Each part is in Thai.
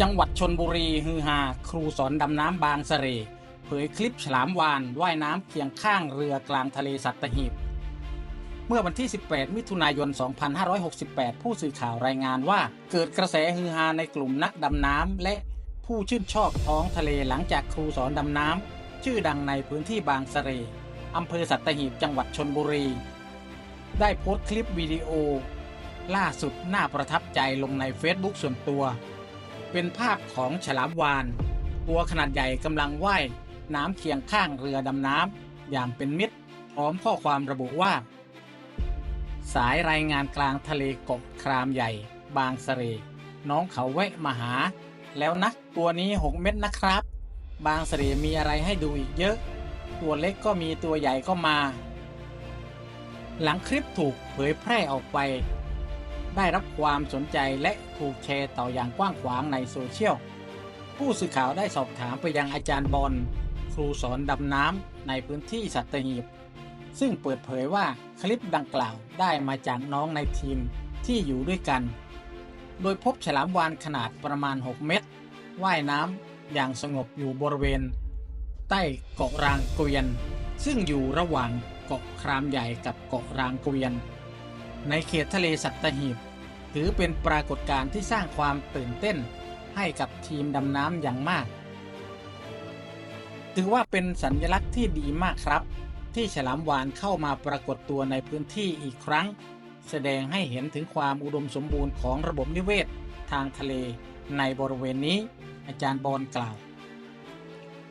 จังหวัดชนบุรีฮือฮาครูสอนดำน้ำบางสะเรเผยคลิปฉลามวานว่ายน้ำเคียงข้างเรือกลางทะเลสัตหีบ เมื่อวันที่ 18 มิถุนายน 2568 ผู้สื่อข่าวรายงานว่า เกิดกระแสฮือฮาในกลุ่มนักดำน้ำและผู้ชื่นชอบท้องทะเลหลังจากครูสอนดำน้ำชื่อดังในพื้นที่บางสะเรอำเภอสัตหีบจังหวัดชนบุรี ได้โพสต์คลิปวิดีโอ ล่าสุดน่าประทับใจลงในเฟซบุ๊กส่วนตัว เป็นภาพของฉลามวาน ตัวขนาดใหญ่กำลังว่ายน้ำเคียงข้างเรือดำน้ำอย่างเป็นมิตร พร้อมข้อความระบุว่า สายรายงานกลางทะเลกบครามใหญ่ บางสะเรน้องเขาแวะมาหา แล้วนะตัวนี้ 6 เม็ดนะครับ บางสะเรมีอะไรให้ดูอีกเยอะ ตัวเล็กก็มีตัวใหญ่ก็มา หลังคลิปถูกเผยแพร่ออกไป ได้รับความสนใจและถูกแชร์ต่ออย่างกว้างขวางในโซเชียล ผู้สื่อข่าวได้สอบถามไปยังอาจารย์บอลครูสอนดำน้ำในพื้นที่สัตหีบ ซึ่งเปิดเผยว่าคลิปดังกล่าวได้มาจากน้องในทีมที่อยู่ด้วยกัน โดยพบฉลามวานขนาดประมาณ 6 เมตร ว่ายน้ำอย่างสงบอยู่บริเวณ ใต้เกาะรางเกวียน ซึ่งอยู่ระหว่างเกาะครามใหญ่กับเกาะรางเกวียน ในเขตทะเลสัตหีบ ถือเป็นปรากฏการณ์ที่สร้างความตื่นเต้นให้กับทีมดำน้ำอย่างมาก ถือว่าเป็นสัญลักษณ์ที่ดีมากครับ ที่ฉลามวานเข้ามาปรากฏตัวในพื้นที่อีกครั้ง แสดงให้เห็นถึงความอุดมสมบูรณ์ของระบบนิเวศ ทางทะเลในบริเวณนี้ อาจารย์บอลกล่าว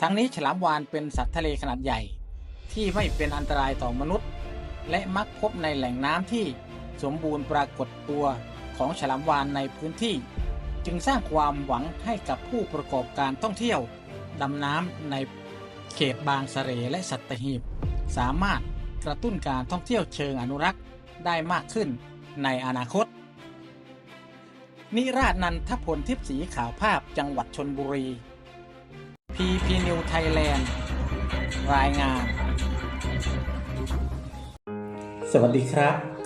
ทั้งนี้ฉลามวานเป็นสัตว์ทะเลขนาดใหญ่ ที่ไม่เป็นอันตรายต่อมนุษย์ และมักพบในแหล่งน้ำที่ สมบูรณ์ปรากฏตัวของฉลามวานในพื้นที่ จึงสร้างความหวังให้กับผู้ประกอบการท่องเที่ยวดำน้ำในเขตบางสะเรและสัตหีบ สามารถกระตุ้นการท่องเที่ยวเชิงอนุรักษ์ได้มากขึ้นในอนาคต นิราชนันทพลทิพย์สีขาวภาพจังหวัดชนบุรี PP New Thailand รายงาน สวัสดีครับ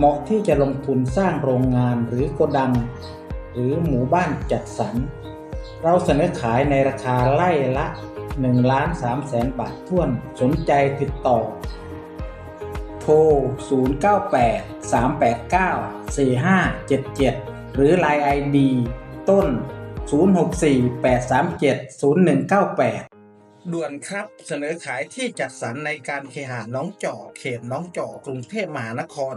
เหมาะที่จะลงทุนสร้างโรงงานหรือโกดัง หรือหมู่บ้านจัดสรร เราเสนอขายในราคาไล่ละ1ล้าน3แสนบาทท่วนสนใจติดต่อ โทร 098 389 4577 หรือ Line ID ต้น 064 837 0198 ด่วนครับเสนอขายที่จัดสรรในการเคหะน้องจอเขตน้องจอกรุงเทพมหานคร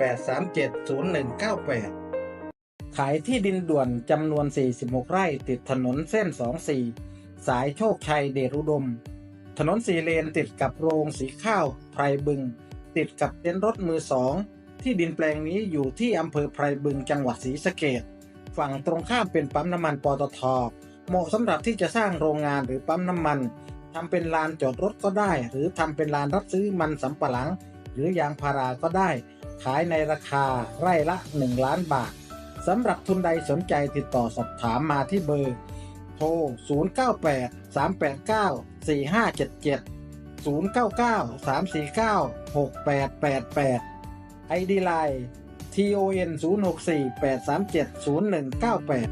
837 0198 ขายที่ดินด่วนจำนวน 46 ไร่ติดถนนเส้น 24 สายโชคชัยเดชอุดม ถนนสีเลนติดกับโรงสีข้าวไพรบึง ติดกับเต็นท์รถมือสอง ที่ดินแปลงนี้อยู่ที่อำเภอไพรบึงจังหวัดศรีสะเกดฝั่งตรงข้ามเป็นปั๊มน้ำมันปตท เหมาะสำหรับที่จะสร้างโรงงานหรือปั๊มน้ำมันทำเป็นลานจอดรถก็ได้ หรือทำเป็นลานรับซื้อมันสำปะหลัง หรือยางพาราก็ได้ ขายในราคาไร่ละ 1 ล้านบาทสำหรับทุนใดสนใจติดต่อสอบถามมาที่เบอร์ โทร 098 389 4577 099 349 6888 ID Line TON 064 837 0198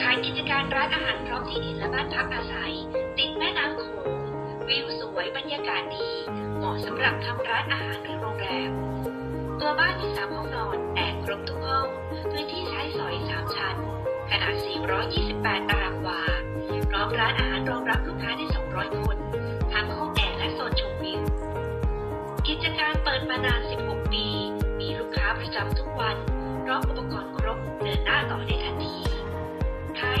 ขายกิจการร้านอาหารพร้อมที่ดินและบ้านพักอาศัย บรรยากาศดี เหมาะสำหรับทำร้านอาหารหรือโรงแรม ตัวบ้านมีสามห้องนอนแอร์ครบทุกห้อง พื้นที่ใช้สอยสามชั้น ขนาด 428 ตารางวา พร้อมร้านอาหารรองรับลูกค้าได้ 200 คน ทั้งห้องแอร์และโซนชมวิว กิจการเปิดมานาน 16 ปี มีลูกค้าประจำทุกวัน พร้อมอุปกรณ์ครบ เดินหน้าต่อได้ทันที ขาย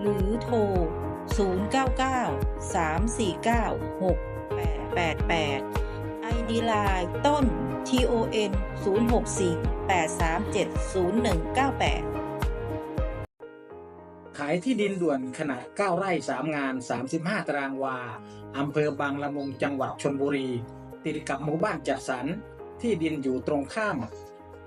หรือโทร 099 349 6888 ID Line ต้น TON 064 837 0198 ขายที่ดินด่วนขนาด 9 ไร่ 3 งาน 35 ตารางวา อำเภอบางละมุงจังหวัดชนบุรี ติดกับหมู่บ้านจัดสรร ที่ดินอยู่ตรงข้าม